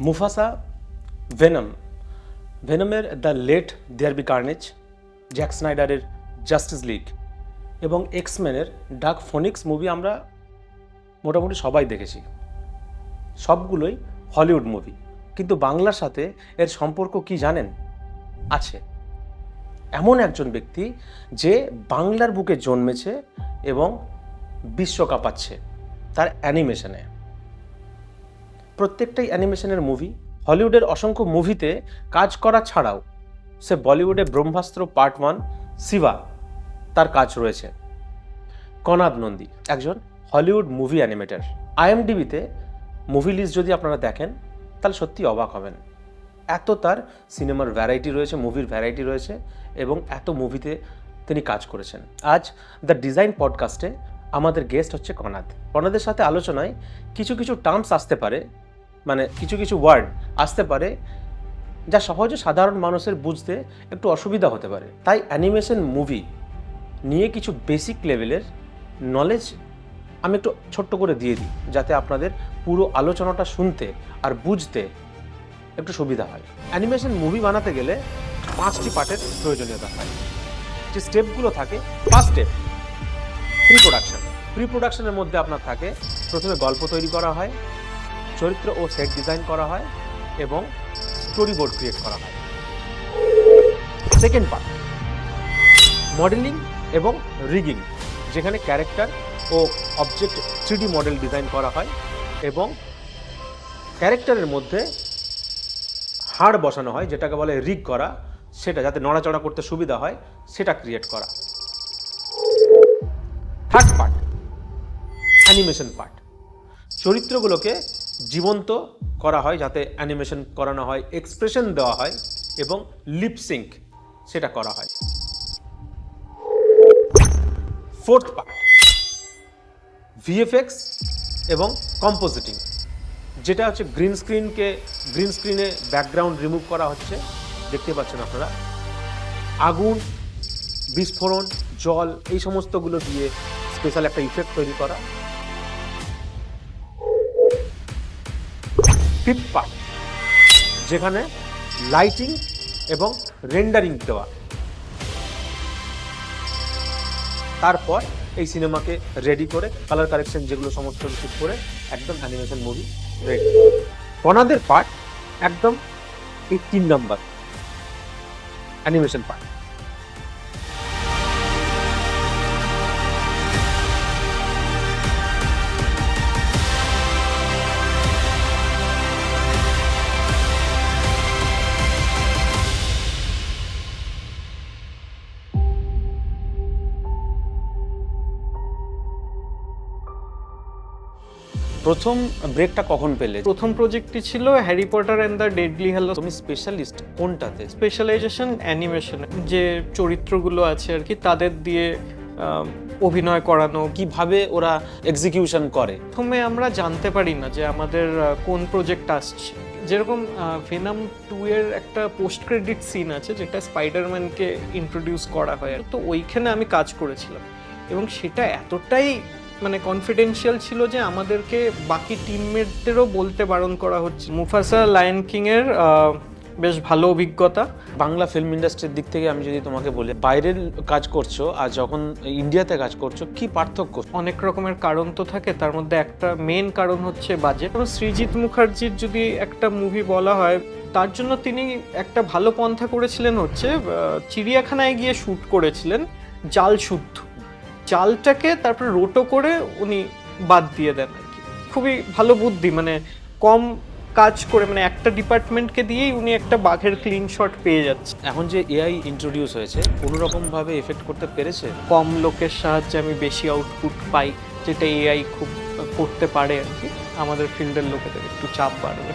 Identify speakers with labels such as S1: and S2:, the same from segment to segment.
S1: মুফাসা Venom ভেনমের the let there be carnage, Zack স্নাইডারের Justice League এবং এক্সম্যানের ডাক ফোনিক্স মুভি আমরা মোটামুটি সবাই দেখেছি। সবগুলোই হলিউড মুভি। কিন্তু বাংলার সাথে এর সম্পর্ক কি জানেন? আছে। এমন একজন ব্যক্তি যে বাংলার বুকে জন্মেছে এবং বিশ্ব কাঁপাচ্ছে তার অ্যানিমেশনে। প্রত্যেকটাই অ্যানিমেশনের মুভি হলিউডের অসংখ্য মুভিতে কাজ করা ছাড়াও সে বলিউডে ব্রহ্মাস্ত্র পার্ট ওয়ান শিবা, তার কাজ রয়েছে। কনাদ নন্দী, একজন হলিউড মুভি অ্যানিমেটার আইএমডিবিতে মুভি লিস্ট যদি আপনারা দেখেন, তাহলে সত্যি অবাক হবেন। এত তার সিনেমার ভ্যারাইটি রয়েছে মুভির ভ্যারাইটি রয়েছে এবং এত মুভিতে তিনি কাজ করেছেন। আজ দ্য ডিজাইন পডকাস্টে আমাদের গেস্ট হচ্ছে কনাদ। কনাদের সাথে আলোচনায় কিছু কিছু টার্মস আসতে পারে মানে কিছু কিছু ওয়ার্ড আসতে পারে যা সহজে সাধারণ মানুষের বুঝতে একটু অসুবিধা হতে পারে। তাই অ্যানিমেশন মুভি নিয়ে কিছু বেসিক লেভেলের নলেজ আমি একটু ছোট্ট করে দিয়ে দিই, যাতে আপনাদের পুরো আলোচনাটা শুনতে আর বুঝতে একটু সুবিধা হয়। অ্যানিমেশন মুভি বানাতে গেলে পাঁচটি পার্টের প্রয়োজনীয়তা হয়। যে স্টেপগুলো থাকে first step pre production pre প্রোডাকশনের মধ্যে আপনার থাকে, প্রথমে গল্প তৈরি করা হয় চরিত্র ও সেট ডিজাইন করা হয় এবং স্টোরি বোর্ড ক্রিয়েট করা হয়। সেকেন্ড পার্ট, মডেলিং এবং রিগিং, যেখানে ক্যারেক্টার ও object three D model design করা হয় এবং ক্যারেক্টারের মধ্যে হাড় বসানো হয়, যেটাকে বলে রিগ করা, সেটা যাতে নড়াচড়া করতে সুবিধা হয়, সেটা ক্রিয়েট করা। থার্ড পার্ট, অ্যানিমেশন পার্ট, চরিত্রগুলোকে জীবন্ত করা হয়, যাতে অ্যানিমেশন করানো হয় এক্সপ্রেশন দেওয়া হয় এবং লিপসিঙ্ক সেটা করা হয়। ফোর্থ পার্ট ভিএফএক্স এবং কম্পোজিটিং যেটা হচ্ছে গ্রিন স্ক্রিনকে গ্রিন স্ক্রিনে ব্যাকগ্রাউন্ড রিমুভ করা হচ্ছে। দেখতে পাচ্ছেন আপনারা। আগুন, বিস্ফোরণ, জল, এই সমস্তগুলো দিয়ে স্পেশাল একটা ইফেক্ট তৈরি করা। ফিফথ পার্ট যেখানে লাইটিং এবং রেন্ডারিং দেওয়া। তারপর এই সিনেমাকে রেডি করে কালার কারেকশন যেগুলো সমস্ত কিছু করে একদম অ্যানিমেশন মুভি রেডি ওনাদের পার্ট একদম এই তিন নাম্বার অ্যানিমেশন পার্ট প্রথম ব্রেকটা কখন পেলে?
S2: প্রথম প্রজেক্টটি ছিল Harry Potter and the deadly hello
S1: তুমি স্পেশালিস্ট কোনটাতে?
S2: স্পেশালাইজেশন অ্যানিমেশন যে চরিত্রগুলো আছে আর কি তাদের দিয়ে অভিনয় করানো।
S1: কীভাবে ওরা এক্সিকিউশন করে?
S2: প্রথমে আমরা জানতে পারি না যে আমাদের কোন প্রজেক্ট আসছে। যেরকম ভেনাম টু এর একটা পোস্ট ক্রেডিট সিন আছে যেটা স্পাইডারম্যানকে ইন্ট্রোডিউস করা হয় তো ওইখানে আমি কাজ করেছিলাম। এবং সেটা এতটাই মানে কনফিডেন্সিয়াল ছিল যে আমাদেরকে বাকি টিমমেটদেরও বলতে বারণ করা হচ্ছে। মুফাসা লায়ন কিং এর বেশ ভালো অভিজ্ঞতা।
S1: বাংলা ফিল্ম ইন্ডাস্ট্রির দিক থেকে আমি যদি তোমাকে বলি বাইরের কাজ করছ আর যখন ইন্ডিয়াতে কাজ করছ কি পার্থক্য?
S2: অনেক রকমের কারণ তো থাকে তার মধ্যে একটা মেন কারণ হচ্ছে বাজেট সৃজিৎ মুখার্জির যদি একটা মুভি বলা হয় তার জন্য তিনি একটা ভালো পন্থা করেছিলেন হচ্ছে চিড়িয়াখানায় গিয়ে শ্যুট করেছিলেন জাল শুদ্ধ। জালটাকে তারপরে রোটো করে উনি বাদ দিয়ে দেন আর কি। খুবই ভালো বুদ্ধি মানে কম কাজ করে মানে একটা ডিপার্টমেন্টকে দিয়েই উনি একটা বাঘের ক্লিন শট পেয়ে যাচ্ছে।
S1: এখন যে এআই ইন্ট্রোডিউস হয়েছে কোনো রকম ভাবে এফেক্ট করতে পেরেছে?
S2: কম লোকের সাহায্যে আমি বেশি আউটপুট পাই যেটা এআই খুব করতে পারে আর কি। আমাদের ফিল্ডের লোকেদের একটু চাপ বাড়বে।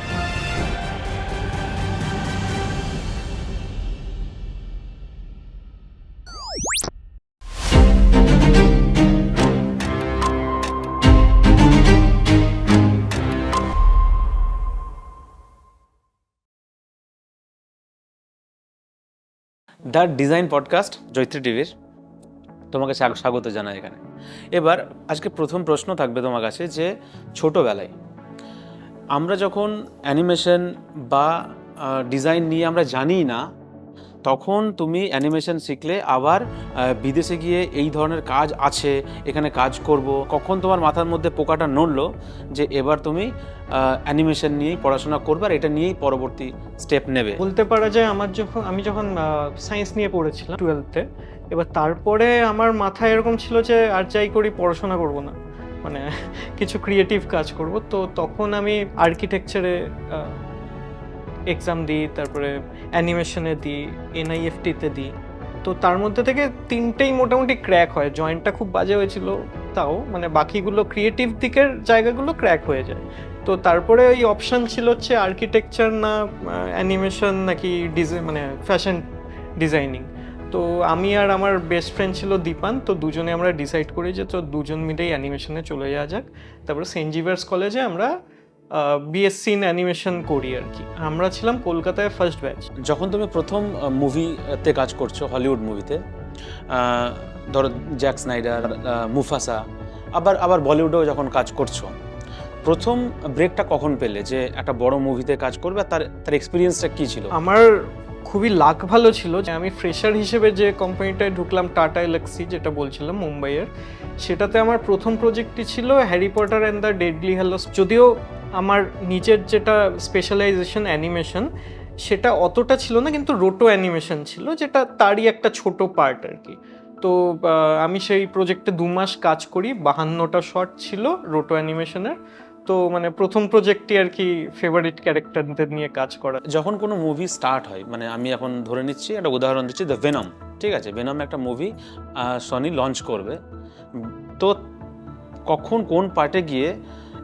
S1: দ্য ডিজাইন পডকাস্ট জৈত্রী টিভির। তোমাকে স্বাগ- স্বাগত জানাই এখানে। এবার আজকে প্রথম প্রশ্ন থাকবে তোমার কাছে যে ছোটোবেলায় আমরা যখন অ্যানিমেশন বা ডিজাইন নিয়ে আমরা জানি না তখন তুমি অ্যানিমেশন শিখলে, আবার বিদেশে গিয়ে এই ধরনের কাজ আছে, এখানে কাজ করব, কখন তোমার মাথার মধ্যে পোকাটা নড়লো যে এবার তুমি অ্যানিমেশন নিয়েই পড়াশোনা করবে আর এটা নিয়েই পরবর্তী স্টেপ নেবে।
S2: বলতে পারা যায় আমার যখন, আমি যখন সায়েন্স নিয়ে পড়েছিলাম টুয়েলথে এবার তারপরে আমার মাথায় এরকম ছিল যে আর যাই করি পড়াশোনা করব না। মানে কিছু ক্রিয়েটিভ কাজ করব। তো তখন আমি আর্কিটেকচারে এক্সাম দিই, তারপরে অ্যানিমেশনে দিই এনআইএফটিতে দিই। তো তার মধ্যে থেকে তিনটেই মোটামুটি ক্র্যাক হয়। জয়েন্টটা খুব বাজে হয়েছিল তাও মানে বাকিগুলো ক্রিয়েটিভ দিকের জায়গাগুলো ক্র্যাক হয়ে যায়। তো তারপরে ওই অপশান ছিল হচ্ছে আর্কিটেকচার না অ্যানিমেশন নাকি ডিজাইন মানে ফ্যাশন ডিজাইনিং তো আমি আর আমার বেস্ট ফ্রেন্ড ছিল দীপান, তো দুজনে আমরা ডিসাইড করি যে তো দুজন মিলেই অ্যানিমেশনে চলে যাওয়া যাক। তারপরে সেন্ট জিভার্স কলেজে আমরা বিএসসি ইন অ্যানিমেশন করি আর কি। আমরা ছিলাম কলকাতায় ফার্স্ট ব্যাচ
S1: যখন তুমি প্রথম মুভিতে কাজ করছ হলিউড মুভিতে ধরো জ্যাক স্নাইডার মুফাসা আবার আবার বলিউডেও যখন কাজ করছ প্রথম ব্রেকটা কখন পেলে যে একটা বড় মুভিতে কাজ করবে তার তার এক্সপিরিয়েন্সটা কী ছিল?
S2: আমার খুবই লাক ভালো ছিল যে আমি ফ্রেশার হিসেবে যে কোম্পানিটায় ঢুকলাম টাটা এলেক্সি যেটা বলছিলাম মুম্বাইয়ের সেটাতে আমার প্রথম প্রজেক্টটি ছিল Harry Potter and the deadly hallows যদিও আমার নিজের যেটা স্পেশালাইজেশন অ্যানিমেশন সেটা অতটা ছিল না, কিন্তু রোটো অ্যানিমেশন ছিল, যেটা তারই একটা ছোট পার্ট আর কি তো আমি সেই প্রজেক্টে দু মাস কাজ করি, বাহান্নটা শট ছিল রোটো অ্যানিমেশনের তো মানে প্রথম প্রজেক্টটি আর কি ফেভারিট ক্যারেক্টারদের নিয়ে কাজ করা।
S1: যখন কোনো মুভি স্টার্ট হয় মানে আমি এখন ধরে নিচ্ছি, একটা উদাহরণ দিচ্ছি দ্য ভেনম ঠিক আছে? ভেনম একটা মুভি সনি লঞ্চ করবে। তো, কখন কোন পার্টে গিয়ে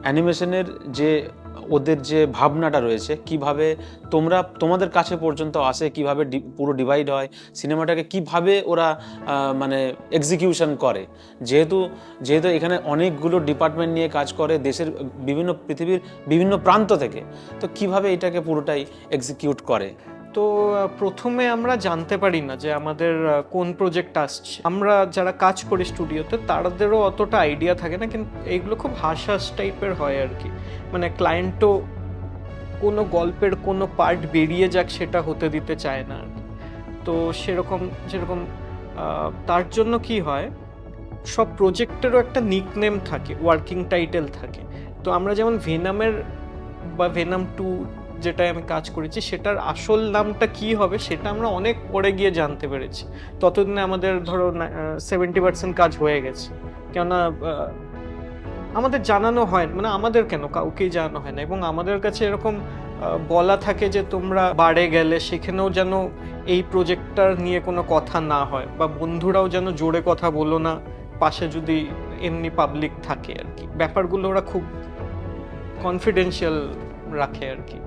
S1: অ্যানিমেশনের যে ওদের যে ভাবনাটা রয়েছে, কীভাবে তোমরা, তোমাদের কাছে পর্যন্ত আসে, কীভাবে পুরো ডিভাইড হয়, সিনেমাটাকে কীভাবে ওরা মানে এক্সিকিউশন করে। যেহেতু যেহেতু এখানে অনেকগুলো ডিপার্টমেন্ট নিয়ে কাজ করে, দেশের বিভিন্ন পৃথিবীর বিভিন্ন প্রান্ত থেকে, তো কীভাবে এটাকে পুরোটাই এক্সিকিউট করে?
S2: তো প্রথমে আমরা জানতে পারি না যে আমাদের কোন প্রজেক্ট আসছে। আমরা যারা কাজ করি স্টুডিওতে তাদেরও অতটা আইডিয়া থাকে না, কিন্তু এইগুলো খুব হাস হাস টাইপের হয় আর কি। মানে ক্লায়েন্টও কোনো গল্পের কোনো পার্ট বেরিয়ে যাক, সেটা হতে দিতে চায় না আর কি। তো সেরকম যেরকম তার জন্য কি হয়, সব প্রজেক্টেরও একটা নিকনেম থাকে ওয়ার্কিং টাইটেল থাকে। তো আমরা যেমন ভেনামের বা ভেনাম টু যেটায় আমি কাজ করেছি, সেটার আসল নামটা কি হবে সেটা আমরা অনেক পরে গিয়ে জানতে পেরেছি। ততদিনে আমাদের ধরো সেভেন্টি পার্সেন্ট কাজ হয়ে গেছে। কেননা আমাদের জানানো হয় মানে আমাদের কেন? কাউকেই জানানো হয় না। এবং আমাদের কাছে এরকম বলা থাকে যে তোমরা বাড়ে গেলে সেখানেও যেন এই প্রজেক্টটার নিয়ে কোনো কথা না হয় বা বন্ধুরাও যেন জোরে কথা বলো না, পাশে যদি এমনি পাবলিক থাকে আর কি। ব্যাপারগুলো ওরা খুব কনফিডেন্সিয়াল রাখে আর কি।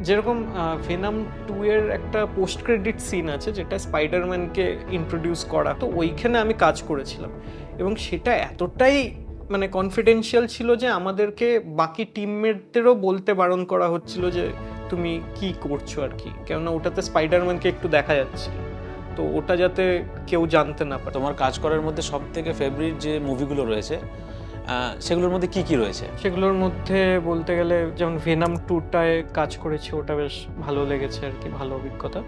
S2: যেরকম ভেনাম টু এর একটা পোস্ট ক্রেডিট সিন আছে যেটা স্পাইডারম্যানকে ইন্ট্রোডিউস করা। তো ওইখানে আমি কাজ করেছিলাম। এবং সেটা এতটাই মানে কনফিডেন্সিয়াল ছিল যে আমাদেরকে বাকি টিমমেটদেরও বলতে বারণ করা হচ্ছিল যে তুমি কি করছ আর কি। কেননা ওটাতে স্পাইডারম্যানকে একটু দেখা যাচ্ছে তো ওটা যাতে কেউ জানতে না পারে।
S1: তোমার কাজ করার মধ্যে সব থেকে ফেভারিট যে মুভিগুলো রয়েছে সেগুলোর মধ্যে কি কি রয়েছে?
S2: সেগুলোর মধ্যে বলতে গেলে যেমন ভেনাম টুটায় কাজ করেছি, ওটা বেশ ভালো লেগেছে আর কি, ভালো অভিজ্ঞতা।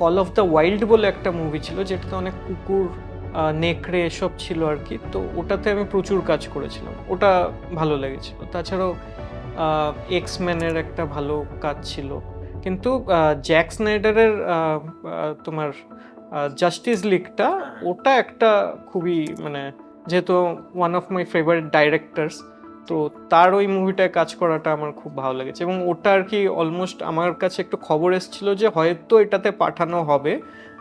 S2: কল অফ দ্য ওয়াইল্ড বলে একটা মুভি ছিল, যেটাতে অনেক কুকুর নেকড়ে এসব ছিল আর কি, তো ওটাতে আমি প্রচুর কাজ করেছিলাম। ওটা ভালো লেগেছিল। তাছাড়াও এক্স ম্যানের একটা ভালো কাজ ছিল। কিন্তু জ্যাক স্নাইডারের তোমার জাস্টিস লিগটা ওটা একটা খুবই মানে যেহেতু one of my favourite directors তো তার ওই মুভিটায় কাজ করাটা আমার খুব ভালো লেগেছে। এবং ওটা আর কি অলমোস্ট আমার কাছে একটু খবর এসেছিল যে হয়তো এটাতে পাঠানো হবে।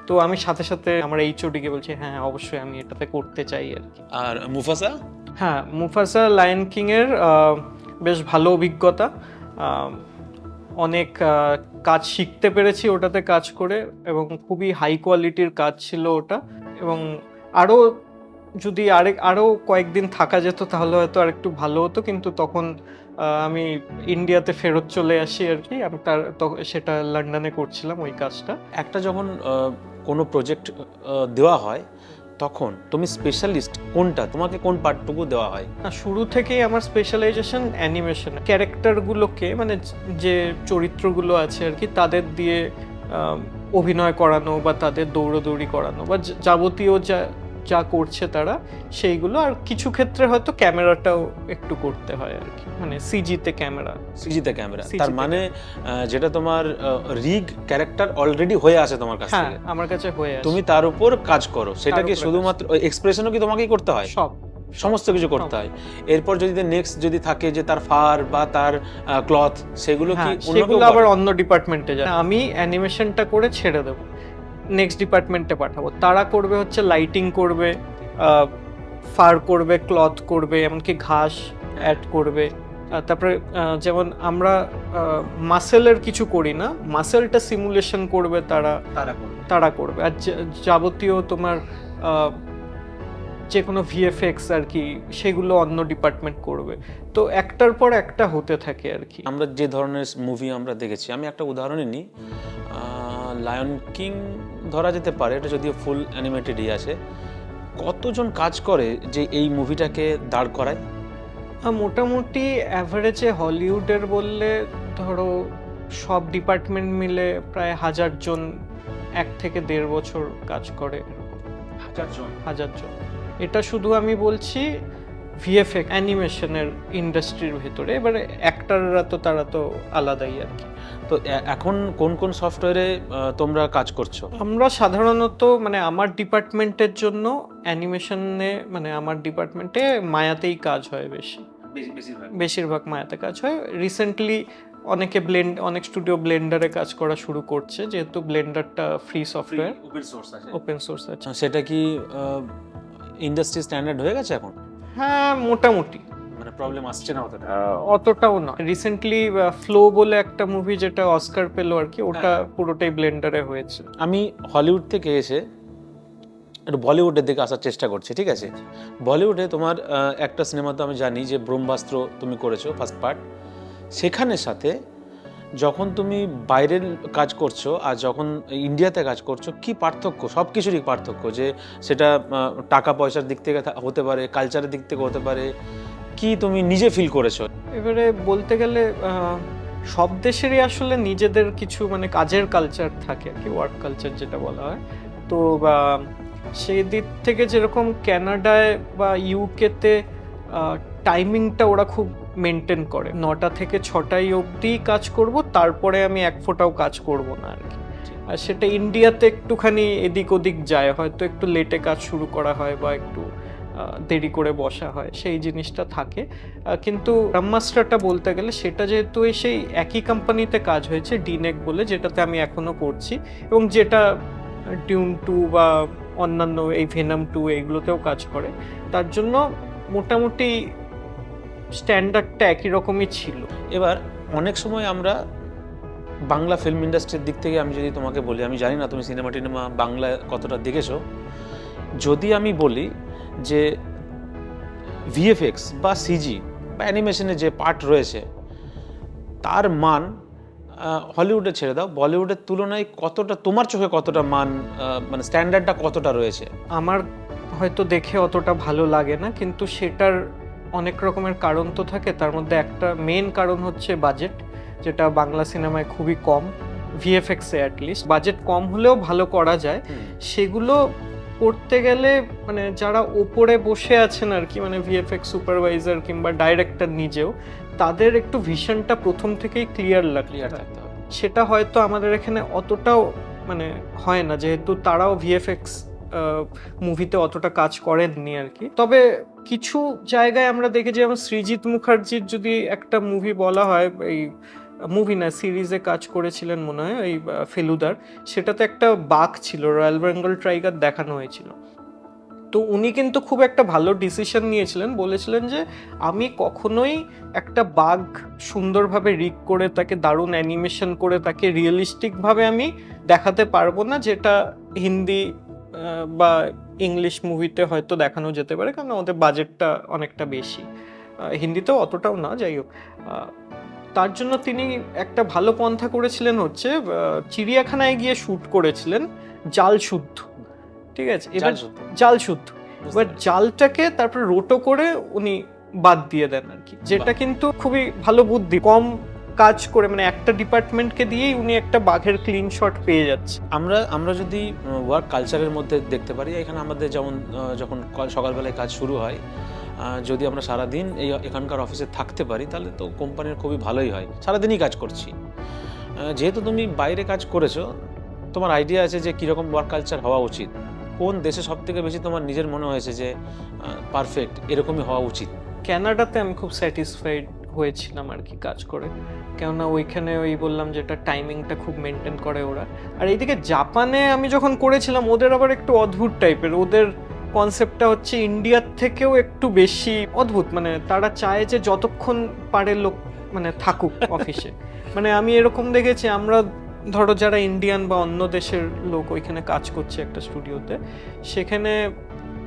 S2: তো আমি সাথে সাথে আমার এইচওডিকে বলছি হ্যাঁ হ্যাঁ, অবশ্যই আমি এটাতে করতে চাই আর কি।
S1: আর মুফাসা?
S2: হ্যাঁ মুফাসা লায়ন কিংয়ের বেশ ভালো অভিজ্ঞতা। অনেক কাজ শিখতে পেরেছি ওটাতে কাজ করে এবং খুবই হাই কোয়ালিটির কাজ ছিল ওটা। এবং আরও যদি আরেক আরও কয়েকদিন থাকা যেত তাহলে হয়তো আর একটু ভালো হতো কিন্তু তখন আমি ইন্ডিয়াতে ফেরত চলে আসি আর কি আমি তার সেটা লন্ডনে করছিলাম ওই কাজটা।
S1: একটা যখন কোনো প্রজেক্ট দেওয়া হয় তখন তুমি স্পেশালিস্ট কোনটা? তোমাকে কোন পার্টটুকু দেওয়া হয়?
S2: না শুরু থেকেই আমার স্পেশালাইজেশন অ্যানিমেশন ক্যারেক্টারগুলোকে মানে যে চরিত্রগুলো আছে আর কি তাদের দিয়ে অভিনয় করানো বা তাদের দৌড়দৌড়ি করানো বা যাবতীয় যা যা করছে তারা সেইগুলো। আর কিছু ক্ষেত্রে হয়তো ক্যামেরাটাও একটু করতে হয় আর কি। মানে সিজিতে ক্যামেরা।
S1: সিজিতে ক্যামেরা। তার মানে যেটা তোমার রিগ ক্যারেক্টার অলরেডি হয়ে আছে তোমার কাছে
S2: হ্যাঁ আমার কাছে হয়ে আছে।
S1: তুমি তার উপর কাজ করো। সেটা কি শুধুমাত্র এক্সপ্রেশনও কি তোমাকেই করতে হয়?
S2: সব।
S1: সমস্ত কিছু করতে হয়। এরপর যদি নেক্সট যদি থাকে যে তার ফার বা তার ক্লথ সেগুলো কি
S2: হ্যাঁ সেগুলো আবার অন্য ডিপার্টমেন্টে যায়। আমি অ্যানিমেশনটা করে ছেড়ে দেবো। নেক্সট ডিপার্টমেন্টে পাঠাবো। তারা করবে হচ্ছে লাইটিং করবে ফার করবে ক্লথ করবে এমনকি ঘাস অ্যাড করবে। তারপরে যেমন আমরা মাসেলের কিছু করি না মাসেলটা সিমুলেশন করবে তারা
S1: তারা করবে।
S2: তারা করবে। আর যাবতীয় তোমার যে কোনো ভিএফএক্স আর কি সেগুলো অন্য ডিপার্টমেন্ট করবে। তো একটার পর একটা হতে থাকে আর কি।
S1: আমরা যে ধরনের মুভি আমরা দেখেছি আমি একটা উদাহরণই নিই। লায়ন কিং ধরা যেতে পারে এটা যদিও ফুল অ্যানিমেটেডই আছে। কতজন কাজ করে যে এই মুভিটাকে দাঁড় করায়?
S2: মোটামুটি অ্যাভারেজে হলিউডের বললে ধরো সব ডিপার্টমেন্ট মিলে প্রায় হাজার জন এক থেকে দেড় বছর কাজ করে
S1: হাজার জন
S2: হাজার জন এটা শুধু আমি বলছি ভিএফএক্স অ্যানিমেশনের ইন্ডাস্ট্রির ভেতরে এবারে অ্যাক্টাররা তো তারা তো আলাদাই আর কি।
S1: তো এখন কোন কোন সফটওয়্যারে তোমরা কাজ করছ?
S2: আমরা সাধারণত মানে আমার ডিপার্টমেন্টের জন্য অ্যানিমেশনে মানে আমার ডিপার্টমেন্টে মায়াতেই কাজ হয় বেশি। বেশিরভাগ? মায়াতে কাজ হয়। রিসেন্টলি অনেকে ব্লেন্ড অনেক স্টুডিও ব্লেন্ডারে কাজ করা শুরু করছে যেহেতু ব্লেন্ডারটা ফ্রি সফটওয়্যার ওপেন সোর্স আছে।
S1: সেটা কি ইন্ডাস্ট্রি স্ট্যান্ডার্ড হয়ে গেছে এখন?
S2: হ্যাঁ মোটামুটি।
S1: মানে প্রবলেম আসছে না অতটা?
S2: অতটাও নয় রিসেন্টলি ফ্লো বলে একটা মুভি যেটা অস্কার পেল আর কি ওটা পুরোটাই ব্লেন্ডারে হয়েছে।
S1: আমি হলিউড থেকে এসে একটু বলিউডের দিকে আসার চেষ্টা করছি ঠিক আছে? বলিউডে তোমার একটা সিনেমা তো আমি জানি যে ব্রহ্মাস্ত্র তুমি করেছ ফার্স্ট পার্ট সেখানের সাথে যখন তুমি বাইরের কাজ করছ আর যখন ইন্ডিয়াতে কাজ করছ, কি পার্থক্য? সব কিছুরই পার্থক্য যে সেটা টাকা পয়সার দিক থেকে হতে পারে কালচারের দিক থেকে হতে পারে। কি তুমি নিজে ফিল করেছ?
S2: এবারে বলতে গেলে সব দেশেরই আসলে নিজেদের কিছু মানে কাজের কালচার থাকে আর কি ওয়ার্ক কালচার যেটা বলা হয়। তো সেই দিক থেকে যেরকম কানাডায় বা ইউকেতে টাইমিংটা ওরা খুব মেনটেন করে। নটা থেকে ছটাই অবধি কাজ করব তারপরে আমি এক ফোঁটাও কাজ করব না আর কি। আর সেটা ইন্ডিয়াতে একটুখানি এদিক ওদিক যায় হয়তো একটু লেটে কাজ শুরু করা হয় বা একটু দেরি করে বসা হয় সেই জিনিসটা থাকে। কিন্তু ব্রহ্মাস্ত্রটা বলতে গেলে সেটা যেহেতু এই সেই একই কোম্পানিতে কাজ হয়েছে ডিনেক বলে যেটাতে আমি এখনও করছি এবং যেটা টিউন টু বা অন্যান্য এই ভেনাম টু এইগুলোতেও কাজ করে তার জন্য মোটামুটি স্ট্যান্ডার্ডটা একই রকমই ছিল।
S1: এবার অনেক সময় আমরা বাংলা ফিল্ম ইন্ডাস্ট্রির দিক থেকে আমি যদি তোমাকে বলি আমি জানি না তুমি সিনেমা টিনেমা বাংলা কতটা দেখেছ। যদি আমি বলি যে ভিএফএক্স বা সিজি বা অ্যানিমেশনের যে পার্ট রয়েছে তার মান হলিউডে ছেড়ে দাও। বলিউডের তুলনায় কতটা তোমার চোখে কতটা মান মানে স্ট্যান্ডার্ডটা কতটা রয়েছে?
S2: আমার হয়তো দেখে অতটা ভালো লাগে না কিন্তু সেটার অনেক রকমের কারণ তো থাকে। তার মধ্যে একটা মেন কারণ হচ্ছে বাজেট যেটা বাংলা সিনেমায় খুবই কম ভিএফএক্সে অ্যাটলিস্ট বাজেট কম হলেও ভালো করা যায়। সেগুলো করতে গেলে মানে যারা ওপরে বসে আছেন আর কি মানে ভিএফএক্স সুপারভাইজার কিংবা ডাইরেক্টর নিজেও তাদের একটু ভিশনটা প্রথম থেকেই ক্লিয়ার
S1: থাকতে
S2: সেটা হয়তো আমাদের এখানে অতটাও মানে হয় না যেহেতু তারাও ভিএফএক্স মুভিতে অতটা কাজ করেননি আর কি। তবে কিছু জায়গায় আমরা দেখেছি, যেমন সৃজিৎ মুখার্জির যদি একটা মুভি বলা হয়, এই মুভি না সিরিজে কাজ করেছিলেন মনে হয়, এই ফেলুদার, সেটাতে একটা বাঘ ছিল রয়্যাল বেঙ্গল টাইগার দেখানো হয়েছিল। তো উনি কিন্তু খুব একটা ভালো ডিসিশন নিয়েছিলেন, বলেছিলেন যে আমি কখনোই একটা বাঘ সুন্দরভাবে রিক করে তাকে দারুণ অ্যানিমেশন করে তাকে রিয়েলিস্টিকভাবে আমি দেখাতে পারব না, যেটা হিন্দি বা ইংলিশ মুভিতে হয়তো দেখানো যেতে পারে কারণ ওদের বাজেটটা অনেকটা বেশি। হিন্দিতেও অতটাও না যাই হোক। তার জন্য তিনি একটা ভালো পন্থা করেছিলেন হচ্ছে চিড়িয়াখানায় গিয়ে শ্যুট করেছিলেন জাল শুদ্ধ। ঠিক আছে? এবার
S1: জাল শুদ্ধ।
S2: এবার জালটাকে তারপরে রোটো করে উনি বাদ দিয়ে দেন আর কি যেটা কিন্তু খুবই ভালো বুদ্ধি। কম কাজ করে মানে একটা ডিপার্টমেন্টকে দিয়েই উনি একটা বাঘের ক্লিন শট পেয়ে যাচ্ছে।
S1: আমরা আমরা যদি ওয়ার্ক কালচারের মধ্যে দেখতে পারি এখানে আমাদের যেমন যখন সকালবেলায় কাজ শুরু হয় যদি আমরা সারাদিন এই এখানকার অফিসে থাকতে পারি তাহলে তো কোম্পানির খুবই ভালোই হয়। সারাদিনই কাজ করছি। যেহেতু তুমি বাইরে কাজ করেছ তোমার আইডিয়া আছে যে কীরকম ওয়ার্ক কালচার হওয়া উচিত। কোন দেশে সব থেকে বেশি তোমার নিজের মনে হয়েছে যে পারফেক্ট এরকমই হওয়া উচিত?
S2: ক্যানাডাতে আমি খুব স্যাটিসফাইড হয়েছিলাম আর কি কাজ করে। কেননা ওইখানে ওই বললাম যেটা টাইমিংটা খুব মেনটেন করে ওরা। আর এইদিকে জাপানে আমি যখন করেছিলাম, ওদের আবার একটু অদ্ভুত টাইপের ওদের কনসেপ্টটা হচ্ছে ইন্ডিয়ার থেকেও একটু বেশি অদ্ভুত। মানে তারা চায় যে যতক্ষণ পারে লোক মানে থাকুক অফিসে মানে আমি এরকম দেখেছি, আমরা ধরো যারা ইন্ডিয়ান বা অন্য দেশের লোক ওইখানে কাজ করছে একটা স্টুডিওতে সেখানে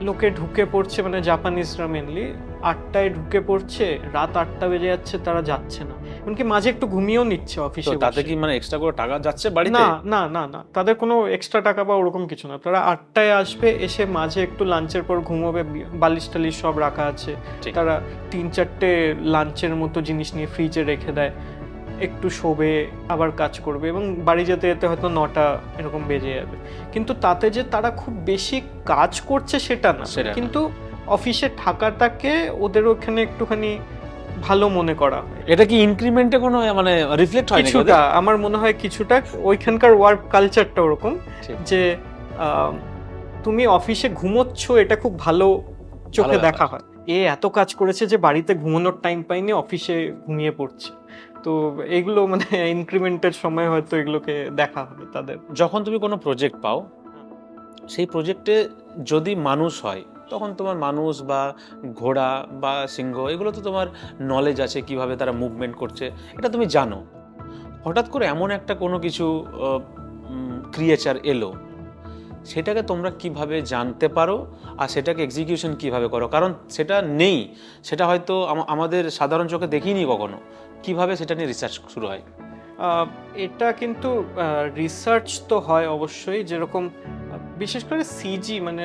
S2: লোকে ঢুকে পড়ছে মানে জাপানিজরা মেনলি আটটায় ঢুকে পড়ছে রাত আটটা বেজে যাচ্ছে তারা যাচ্ছে না। এমনকি মাঝে একটু ঘুমিয়েও নিচ্ছে অফিসে
S1: তাদের কি মানে এক্সট্রা করে টাকা যাচ্ছে বাড়িতে?
S2: না না না না। তাদের কোনো এক্সট্রা টাকা বা ওরকম কিছু না। তারা আটটায় আসবে এসে মাঝে একটু লাঞ্চের পর ঘুমোবে বালিশ টালিশ সব রাখা আছে। তারা তিন চারটে লাঞ্চের মতো জিনিস নিয়ে ফ্রিজে রেখে দেয়। একটু শোবে আবার কাজ করবে এবং বাড়ি যেতে যেতে হয়তো নটা এরকম বেজে যাবে। কিন্তু তাতে যে তারা খুব বেশি কাজ করছে সেটা না। কিন্তু অফিসে থাকাটাকে ওদের ওখানে একটুখানি ভালো মনে করা হয়।
S1: এটা কি ইনক্রিমেন্টে কোনো মানে রিফ্লেক্ট হয়
S2: কিছুটা আমার মনে হয় কিছুটা। ওইখানকার ওয়ার্ক কালচারটা ওরকম যে তুমি অফিসে ঘুমোচ্ছ এটা খুব ভালো চোখে দেখা হয়। এ এত কাজ করেছে যে বাড়িতে ঘুমানোর টাইম পাইনি অফিসে ঘুমিয়ে পড়ছে। তো এগুলো মানে ইনক্রিমেন্টের সময় হয়তো এগুলোকে দেখা হবে তাদের।
S1: যখন তুমি কোনো প্রজেক্ট পাও সেই প্রজেক্টে যদি মানুষ হয় তখন তোমার মানুষ বা ঘোড়া বা সিংহ এগুলো তো তোমার নলেজ আছে কীভাবে তারা মুভমেন্ট করছে এটা তুমি জানো। হঠাৎ করে এমন একটা কোনো কিছু ক্রিয়েচার এলো সেটাকে তোমরা কীভাবে জানতে পারো আর সেটাকে এক্সিকিউশন কীভাবে করো? কারণ সেটা নেই। সেটা হয়তো আমাদের সাধারণ চোখে দেখিনি কখনো। কীভাবে সেটা নিয়ে রিসার্চ শুরু হয়?
S2: এটা কিন্তু রিসার্চ তো হয় অবশ্যই। যেরকম বিশেষ করে সিজি মানে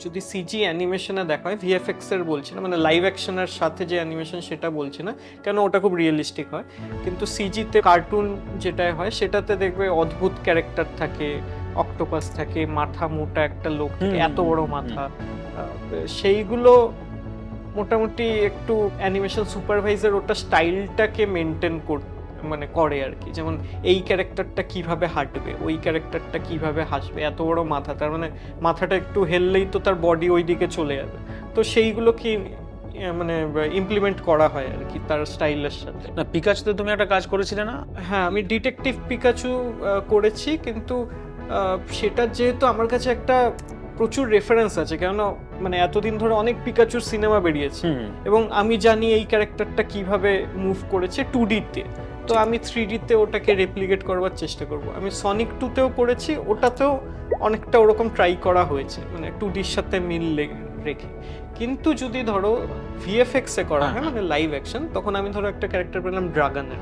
S2: যদি সিজি অ্যানিমেশনে দেখা হয় ভিএফএক্স এর বলছি না মানে লাইভ অ্যাকশনের সাথে যে অ্যানিমেশন সেটা বলছি না, কেন ওটা খুব রিয়েলিস্টিক হয়? কিন্তু সিজিতে কার্টুন যেটা হয়, সেটাতে দেখবে অদ্ভুত ক্যারেক্টার থাকে অক্টোপাস থাকে মাথা মোটা একটা লোক থাকে এত বড় মাথা। সেইগুলো মোটামুটি একটু অ্যানিমেশন সুপারভাইজার ওটা স্টাইলটাকে মেনটেন করতে মানে করে আর কি। যেমন এই ক্যারেক্টারটা কীভাবে হাঁটবে ওই ক্যারেক্টারটা কীভাবে হাসবে এত বড় মাথা। তার মানে মাথাটা একটু হেললেই তো তার বডি ওই দিকে চলে যাবে। তো সেইগুলো কি মানে ইমপ্লিমেন্ট করা হয় আর কি তার স্টাইলের সাথে।
S1: না পিকাচুতে তুমি একটা কাজ করেছিলে না?
S2: হ্যাঁ আমি ডিটেকটিভ পিকাচু করেছি কিন্তু সেটা যেহেতু আমার কাছে একটা প্রচুর রেফারেন্স আছে কেননা মানে এতদিন ধরে অনেক পিকাচুর সিনেমা বেরিয়েছে। এবং আমি জানি এই ক্যারেক্টারটা কীভাবে মুভ করেছে টু ডিতে তো। আমি থ্রি ডিতে ওটাকে রেপ্লিকেট করবার চেষ্টা করব। আমি সনিক টুতেও করেছি ওটাতেও অনেকটা ওরকম ট্রাই করা হয়েছে মানে টু ডির সাথে মিল রেখে। কিন্তু যদি ধরো ভিএফএক্সে করা হয়
S1: হ্যাঁ,
S2: মানে লাইভ অ্যাকশন তখন আমি ধরো একটা ক্যারেক্টার পেলাম ড্রাগনের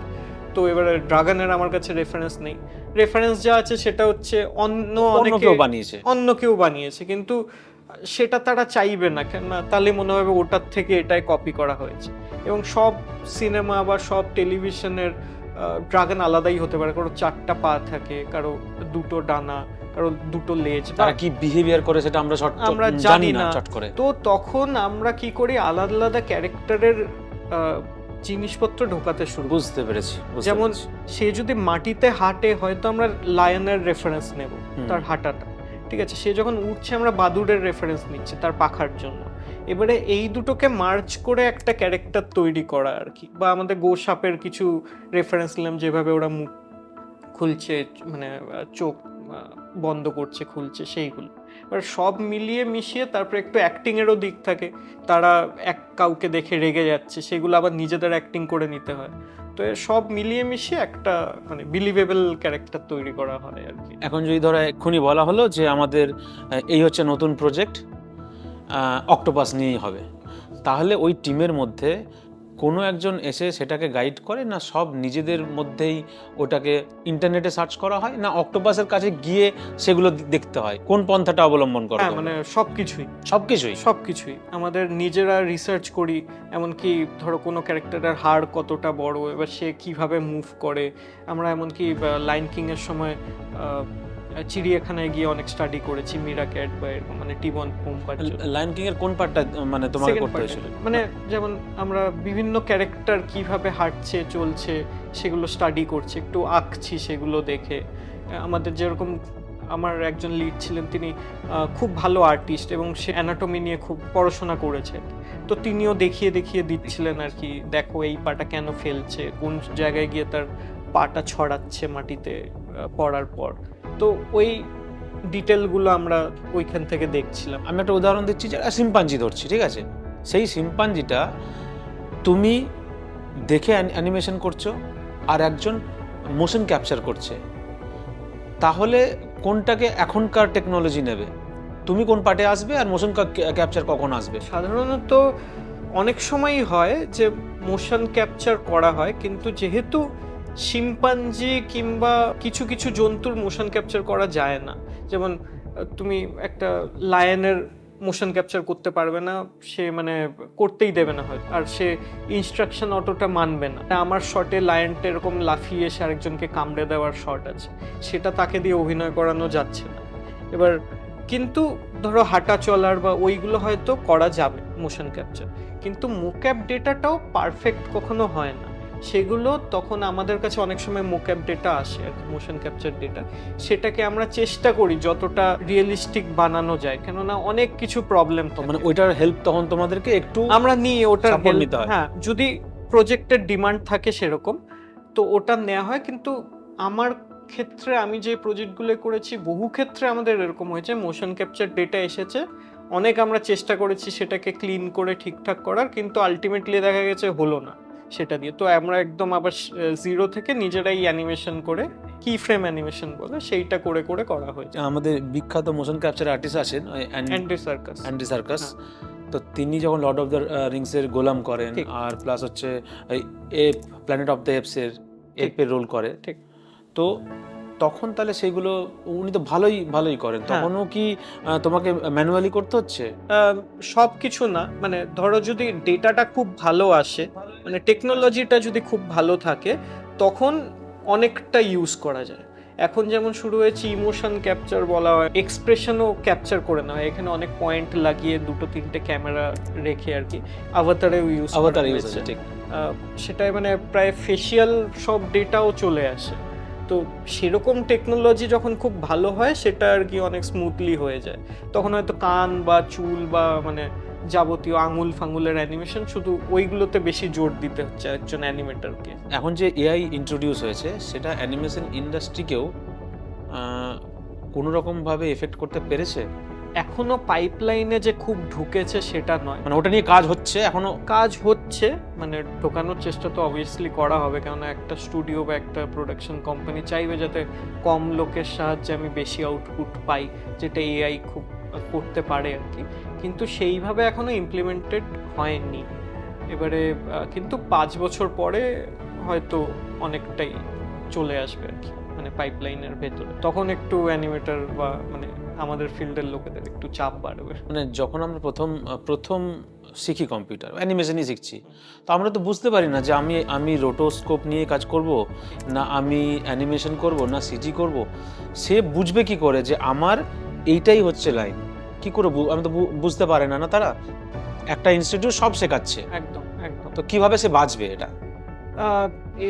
S2: তো এবারে ড্রাগনের আমার কাছে রেফারেন্স নেই। রেফারেন্স যা আছে সেটা হচ্ছে অন্য অনেকে
S1: বানিয়েছে।
S2: অন্য কেউ বানিয়েছে কিন্তু সেটা তারা চাইবে না কেন না? তাহলে মনে হবে ওটার থেকে এটাই কপি করা হয়েছে। এবং সব সিনেমা বা সব টেলিভিশনের ড্রাগন আলাদাই হতে পারে। কারও চারটা পা থাকে কারও দুটো ডানা কারও দুটো লেজ
S1: তারা কি বিহেভিয়ার করে সেটা আমরা শর্ট
S2: আমরা
S1: জানি না। চট করে।
S2: তো তখন আমরা কি করি? আলাদা আলাদা ক্যারেক্টারের জিনিসপত্র ঢোকাতে শুরু
S1: বুঝতে পেরেছি বুঝতে
S2: যেমন
S1: পেরেছি।
S2: সে যদি মাটিতে হাঁটে হয়তো আমরা লায়নের রেফারেন্স নেব তার হাঁটাটা। ঠিক আছে সে যখন উঠছে আমরা বাদুড়ের রেফারেন্স নিচ্ছি তার পাখার জন্য। এবারে এই দুটোকে মার্চ করে একটা ক্যারেক্টার তৈরি করা আর কি বা আমাদের গোসাপের কিছু রেফারেন্স নিলাম যেভাবে ওরা মুখ খুলছে মানে আহ, চোখ আহ, বন্ধ করছে খুলছে সেইগুলো। এবার সব মিলিয়ে মিশিয়ে তারপরে একটু অ্যাক্টিংয়েরও দিক থাকে। তারা এক কাউকে দেখে রেগে যাচ্ছে, সেগুলো আবার নিজেদের অ্যাক্টিং করে নিতে হয়। তো সব মিলিয়ে মিশিয়ে একটা মানে বিলিভেবল ক্যারেক্টার তৈরি করা হয় আর কি।
S1: এখন যদি ধরো এক্ষুনি বলা হলো যে আমাদের এই হচ্ছে নতুন প্রজেক্ট অক্টোপাস নিয়েই হবে। তাহলে ওই টিমের মধ্যে কোনো একজন এসে সেটাকে গাইড করে না সব নিজেদের মধ্যেই ওটাকে ইন্টারনেটে সার্চ করা হয় না অক্টোপাসের কাছে গিয়ে সেগুলো দেখতে হয়? কোন পন্থাটা অবলম্বন করা
S2: হ্যাঁ মানে সবকিছুই।
S1: সব কিছুই
S2: সব কিছুই আমাদের নিজেরা রিসার্চ করি এমনকি ধরো কোনো ক্যারেক্টারের হাড় কতটা বড় এবার সে কীভাবে মুভ করে আমরা এমনকি লাইন কিং এর সময় চিড়িয়াখানায় গিয়ে অনেক স্টাডি করেছি মিরা ক্যাট বা এরকম মানে টিবন পোম্পার
S1: লায়ন কিং এর কোন পার্টটা মানে তোমাকে করতে হয়েছিল?
S2: মানে যেমন আমরা বিভিন্ন ক্যারেক্টার কীভাবে হাঁটছে চলছে সেগুলো স্টাডি করছি একটু আঁকছি সেগুলো দেখে। আমাদের যেরকম আমার একজন লিড ছিলেন তিনি খুব ভালো আর্টিস্ট এবং সে অ্যানাটমি নিয়ে খুব পড়াশোনা করেছে। তো তিনিও দেখিয়ে দেখিয়ে দিচ্ছিলেন আর কি দেখো এই পাটা কেন ফেলছে? কোন জায়গায় গিয়ে তার পাটা ছড়াচ্ছে মাটিতে পড়ার পর? তো ওই ডিটেলগুলো আমরা ওইখান থেকে দেখছিলাম।
S1: আমি একটা উদাহরণ দিচ্ছি যে সিম্পাঞ্জি ধরছি ঠিক আছে? সেই সিম্পাঞ্জিটা তুমি দেখে অ্যানিমেশন করছ আর একজন মোশন ক্যাপচার করছে। তাহলে কোনটাকে এখনকার টেকনোলজি নেবে? তুমি কোন পার্টে আসবে আর মোশন ক্যাপচার কখন আসবে?
S2: সাধারণত অনেক সময়ই হয় যে মোশন ক্যাপচার করা হয় কিন্তু যেহেতু শিম্পাঞ্জি কিংবা কিছু কিছু জন্তুর মোশন ক্যাপচার করা যায় না। যেমন তুমি একটা লায়নের মোশন ক্যাপচার করতে পারবে না, সে মানে করতেই দেবে না হয়তো, আর সে ইনস্ট্রাকশন অতটা মানবে না। আমার শটে লায়নটা এরকম লাফিয়ে এসে আরেকজনকে কামড়ে দেওয়ার শট আছে, সেটা তাকে দিয়ে অভিনয় করানো যাচ্ছে না। এবার, কিন্তু ধরো হাঁটা চলার বা ওইগুলো হয়তো করা যাবে মোশন ক্যাপচার কিন্তু মোক্যাপ ডেটাটাও পারফেক্ট কখনো হয় না। সেগুলো তখন আমাদের কাছে অনেক সময় মোক্যাপ ডেটা আসে আর কি মোশন ক্যাপচার ডেটা সেটাকে আমরা চেষ্টা করি যতটা রিয়েলিস্টিক বানানো যায় কেননা অনেক কিছু প্রবলেম তো
S1: মানে ওইটার হেল্প তখন তোমাদেরকে একটু
S2: আমরা নিই ওটার
S1: নিতে হয়।
S2: হ্যাঁ যদি প্রজেক্টের ডিমান্ড থাকে সেরকম তো ওটা নেওয়া হয়। কিন্তু আমার ক্ষেত্রে আমি যে প্রজেক্টগুলো করেছি বহু ক্ষেত্রে আমাদের এরকম হয়েছে মোশন ক্যাপচার ডেটা এসেছে। অনেক আমরা চেষ্টা করেছি সেটাকে ক্লিন করে ঠিকঠাক করার কিন্তু আলটিমেটলি দেখা গেছে হলো না। সেটা দিয়ে। তো আমরা একদম আবার জিরো থেকে নিজেরাই অ্যানিমেশন করে কি ফ্রেম অ্যানিমেশন বলে সেইটা করে করে করা হয়েছে
S1: আমাদের বিখ্যাত মোশন ক্যাপচার আর্টিস্ট আছেন
S2: অ্যান্ডি সার্কাস
S1: অ্যান্ডি সার্কাস তো তিনি যখন লর্ড অফ দ্য রিংস এর গোলাম করেন আর প্লাস হচ্ছে a planet of the apes এর। এপের রোল করে।
S2: ঠিক।
S1: তো তখন তাহলে সেইগুলো উনি তো ভালোই ভালোই করেন।
S2: হ্যাঁ।
S1: তখনও কি তোমাকে ম্যানুয়ালি করতে হচ্ছে?
S2: সব কিছু না। মানে ধরো যদি ডেটাটা খুব ভালো আসে মানে টেকনোলজিটা যদি খুব ভালো থাকে তখন অনেকটা ইউজ করা যায়। এখন যেমন শুরু হয়েছে ইমোশন ক্যাপচার বলা হয় এক্সপ্রেশনও ক্যাপচার করে নেওয়া হয়। এখানে অনেক পয়েন্ট লাগিয়ে দুটো তিনটে ক্যামেরা রেখে আর কি আভাতারেও ইউজ
S1: আভাতার ইউজ ঠিক।
S2: সেটাই মানে প্রায় ফেসিয়াল সব ডেটাও চলে আসে। তো সেরকম টেকনোলজি যখন খুব ভালো হয়, সেটা আর কি অনেক স্মুথলি হয়ে যায়। তখন হয়তো কান বা চুল বা মানে যাবতীয় আঙুল ফাঙুলের অ্যানিমেশন শুধু ওইগুলোতে বেশি জোর দিতে হচ্ছে একজন অ্যানিমেটরকে
S1: এখন যে এআই ইন্ট্রোডিউস হয়েছে, সেটা অ্যানিমেশন ইন্ডাস্ট্রিকেও কোনো রকমভাবে এফেক্ট করতে পেরেছে?
S2: এখনও পাইপলাইনে যে খুব ঢুকেছে সেটা নয়।
S1: মানে ওটা নিয়ে কাজ হচ্ছে এখনও?
S2: কাজ হচ্ছে মানে ঢোকানোর চেষ্টা তো অবভিয়াসলি করা হবে কেননা একটা স্টুডিও বা একটা প্রোডাকশন কোম্পানি চাইবে যাতে কম লোকের সাহায্যে আমি বেশি আউটপুট পাই যেটা এআই খুব করতে পারে আর কি। কিন্তু সেইভাবে এখনও ইমপ্লিমেন্টেড হয়নি। এবারে কিন্তু পাঁচ বছর পরে হয়তো অনেকটাই চলে আসবে আর কি মানে পাইপলাইনের ভেতরে। তখন একটু অ্যানিমেটর বা মানে আমাদের ফিল্ডের লোকেদের একটু চাপ বাড়বে।
S1: মানে যখন আমরা প্রথম প্রথম শিখি কম্পিউটার অ্যানিমেশনই শিখছি তো আমরা তো বুঝতে পারি না যে আমি আমি রোটোস্কোপ নিয়ে কাজ করব না আমি অ্যানিমেশন করব না সিজি করব। সে বুঝবে কি করে যে আমার এইটাই হচ্ছে লাইন। কি করে আমি তো বুঝতে পারে না না তারা? একটা ইনস্টিটিউট সব শেখাচ্ছে।
S2: একদম একদম।
S1: তো কীভাবে সে বাঁচবে এটা?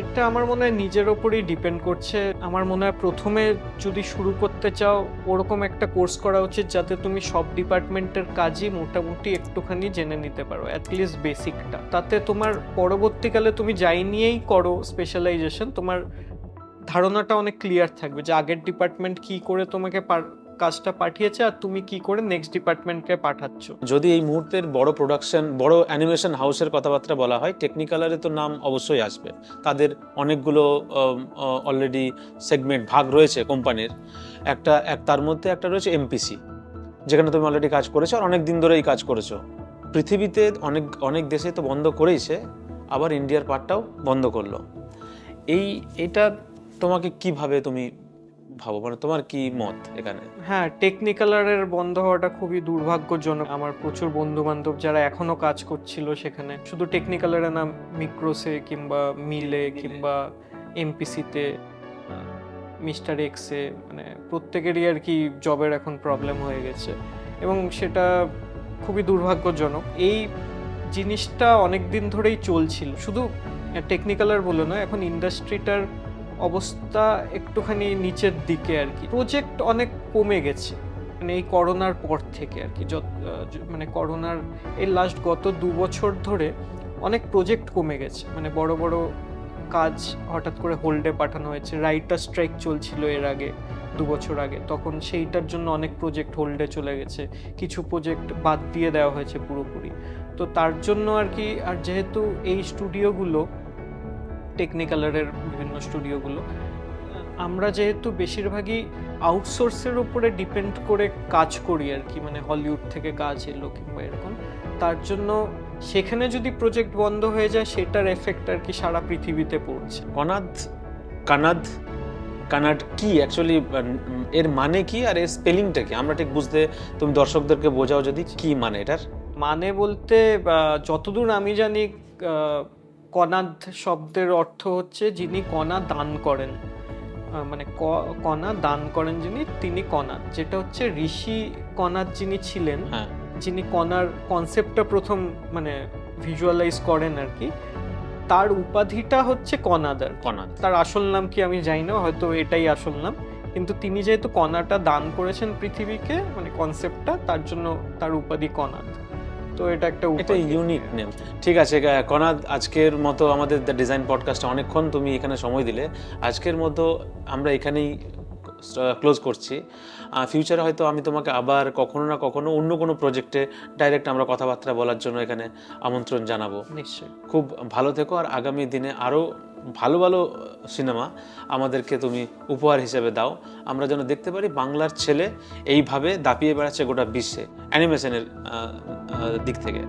S2: এটা আমার মনে হয় নিজের ওপরই ডিপেন্ড করছে। আমার মনে হয় প্রথমে যদি শুরু করতে চাও, ওরকম একটা কোর্স করা উচিত যাতে তুমি সব ডিপার্টমেন্টের কাজই মোটামুটি একটুখানি জেনে নিতে পারো অ্যাটলিস্ট বেসিকটা তাতে তোমার পরবর্তীকালে তুমি যাই নিয়েই করো স্পেশালাইজেশন তোমার ধারণাটা অনেক ক্লিয়ার থাকবে যে আগের ডিপার্টমেন্ট কি করে তোমাকে কাজটা পাঠিয়েছে আর তুমি কি করে নেক্সট ডিপার্টমেন্টকে পাঠাচ্ছ?
S1: যদি এই মুহূর্তের বড় প্রোডাকশন বড় অ্যানিমেশন হাউসের কথাবার্তা বলা হয় টেকনিক্যালারে তো নাম অবশ্যই আসবে। তাদের অনেকগুলো অলরেডি সেগমেন্ট ভাগ রয়েছে কোম্পানির একটা, এক, তার মধ্যে একটা রয়েছে এমপিসি যেখানে তুমি অলরেডি কাজ করেছ আর অনেক দিন ধরে এই কাজ করেছ। পৃথিবীতে অনেক অনেক দেশে তো বন্ধ করেইছে, আবার ইন্ডিয়ার পার্টটাও বন্ধ করল। এই, এটা তোমাকে কীভাবে তুমি ভাবো মানে তোমার কি মত এখানে?
S2: হ্যাঁ টেকনিক্যালারের বন্ধ হওয়াটা খুবই দুর্ভাগ্যজনক। আমার প্রচুর বন্ধু বান্ধব যারা এখনও কাজ করছিল সেখানে। শুধু টেকনিক্যালারে না মিক্রোসে কিংবা মিলে কিংবা এমপিসিতে মিস্টার এক্সে মানে প্রত্যেকেরই আর কি জবের এখন প্রবলেম হয়ে গেছে। এবং সেটা খুবই দুর্ভাগ্যজনক। এই জিনিসটা অনেক দিন ধরেই চলছিল। শুধু টেকনিক্যালার বলে না এখন ইন্ডাস্ট্রিটার অবস্থা একটুখানি নিচের দিকে আর কি। প্রজেক্ট অনেক কমে গেছে। মানে এই করোনার পর থেকে আর কি। মানে করোনার এই লাস্ট গত দু বছর ধরে অনেক প্রজেক্ট কমে গেছে। মানে বড় বড় কাজ হঠাৎ করে হোল্ডে পাঠানো হয়েছে। রাইটার স্ট্রাইক চলছিল এর আগে, দু বছর আগে। তখন সেইটার জন্য অনেক প্রজেক্ট হোল্ডে চলে গেছে। কিছু প্রজেক্ট বাদ দিয়ে দেওয়া হয়েছে পুরোপুরি। তো তার জন্য আর কি, আর যেহেতু এই স্টুডিওগুলো টেকনিক্যালারের বিভিন্ন স্টুডিওগুলো আমরা যেহেতু বেশিরভাগই আউটসোর্সের উপরে ডিপেন্ড করে কাজ করি আর কি মানে হলিউড থেকে কাজ এলো কিংবা এরকম তার জন্য সেখানে যদি প্রজেক্ট বন্ধ হয়ে যায় সেটার এফেক্ট আর কি সারা পৃথিবীতে পড়ছে।
S1: কনাদ কানাদ কানাড কি? অ্যাকচুয়ালি এর মানে কি আর এর স্পেলিংটা কি? আমরা ঠিক বুঝতে তুমি দর্শকদেরকে বোঝাও যদি কি মানে এটার।
S2: মানে বলতে যতদূর আমি জানি কনাদ শব্দের অর্থ হচ্ছে যিনি কণা দান করেন। মানে ক- কণা দান করেন যিনি তিনি কণাদ যেটা হচ্ছে ঋষি কণাদ যিনি ছিলেন
S1: হ্যাঁ।
S2: যিনি কণার কনসেপ্টটা প্রথম মানে ভিজুয়ালাইজ করেন আর কি তার উপাধিটা হচ্ছে কণাদ। আর তার আসল নাম কি আমি জানি না হয়তো এটাই আসল নাম। কিন্তু তিনি যেহেতু কণাটা দান করেছেন পৃথিবীকে মানে কনসেপ্টটা তার জন্য তার উপাধি কণাদ। তো এটা একটা
S1: এটা ইউনিক নেম ঠিক আছে কনাদ আজকের মতো আমাদের দ্য ডিজাইন পডকাস্টটা অনেকক্ষণ তুমি এখানে সময় দিলে। আজকের মতো আমরা এখানেই ক্লোজ করছি। ফিউচারে হয়তো আমি তোমাকে আবার কখনো না কখনো অন্য কোনো প্রজেক্টে ডাইরেক্ট আমরা কথাবার্তা বলার জন্য এখানে আমন্ত্রণ জানাব।
S2: নিশ্চয়ই।
S1: খুব ভালো থেকো আর আগামী দিনে আরও ভালো ভালো সিনেমা আমাদেরকে তুমি উপহার হিসেবে দাও। আমরা যেন দেখতে পারি বাংলার ছেলে এইভাবে দাপিয়ে বেড়াচ্ছে গোটা বিশ্বে অ্যানিমেশনের দিক থেকে।